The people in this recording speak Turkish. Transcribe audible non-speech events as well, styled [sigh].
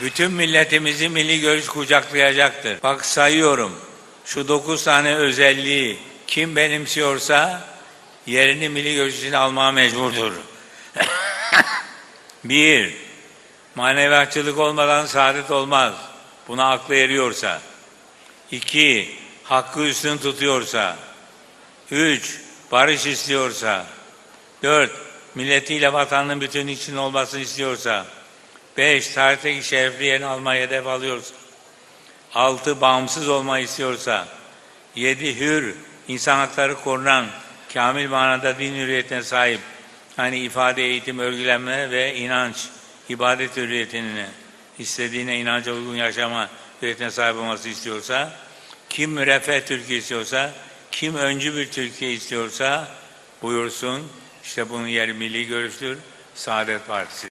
bütün milletimizi milli görüş kucaklayacaktır. Bak sayıyorum. Şu dokuz tane özelliği kim benimsiyorsa yerini milli görüş için almaya mecburdur. [laughs] Bir, maneviyatçılık olmadan saadet olmaz. Buna aklı eriyorsa. İki, hakkı üstün tutuyorsa. Üç, barış istiyorsa. Dört, milletiyle vatanının bütün için olmasını istiyorsa. Beş, tarihteki şerefli yerini almayı hedef alıyorsa. Altı, bağımsız olmayı istiyorsa. Yedi, hür, insan hakları korunan, kamil manada din hürriyetine sahip. Hani ifade, eğitim, örgülenme ve inanç, ibadet hürriyetine, istediğine inanca uygun yaşama hürriyetine sahip olması istiyorsa, kim müreffeh Türkiye istiyorsa, kim öncü bir Türkiye istiyorsa buyursun. İşte bunun yeri milli görüştür, Saadet Partisi.